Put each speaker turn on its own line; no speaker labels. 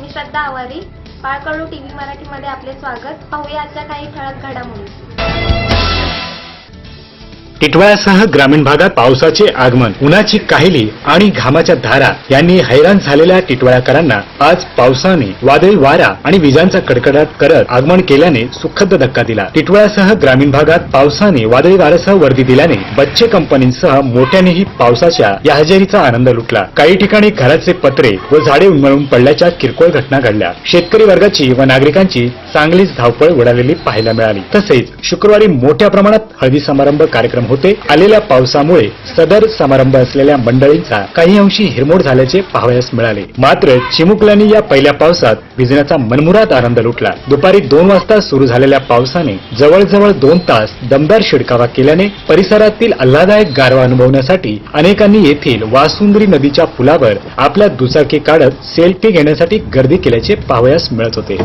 मी श्रद्धा आवारी पाळकडू TV मराठीमध्ये आपले स्वागत. पाहूया आजच्या काही ठळक घडामोडी.
टिटवाळ्यासह ग्रामीण भागात पावसाचे आगमन उन्हाची काहिली आणि घामाच्या धारा यांनी हैराण झालेल्या टिटवाळ्याकरांना आज पावसाने वादळी वारा आणि विजांचा कडकडाट करत आगमन केल्याने सुखद धक्का दिला. टिटवाळ्यासह ग्रामीण भागात पावसाने वादळी वाऱ्यासह वर्दी दिल्याने बच्चे कंपनींसह मोठ्यानेही पावसाच्या या हजेरीचा आनंद लुटला. काही ठिकाणी घराचे पत्रे व झाडे उन्मळून पडल्याच्या किरकोळ घटना घडल्या. शेतकरी वर्गाची व नागरिकांची चांगलीच धावपळ उडालेली पाहायला मिळाली. तसेच शुक्रवारी मोठ्या प्रमाणात हळदी समारंभ कार्यक्रम होते. आलेल्या पावसामुळे सदर समारंभ असलेल्या मंडळींचा काही अंशी हिरमोड झाल्याचे पाहावयास मिळाले. मात्र चिमुकल्यांनी या पहिल्या पावसात भिजण्याचा मनमुराद आनंद लुटला. दुपारी दोन वाजता सुरू झालेल्या पावसाने जवळजवळ दोन तास दमदार शिडकावा केल्याने परिसरातील आल्हादायक गारवा अनुभवण्यासाठी अनेकांनी येथील वासुंदरी नदीच्या पुलावर आपल्या दुचाकी काढत सेल्फी घेण्यासाठी गर्दी केल्याचे पाहावयास मिळत होते.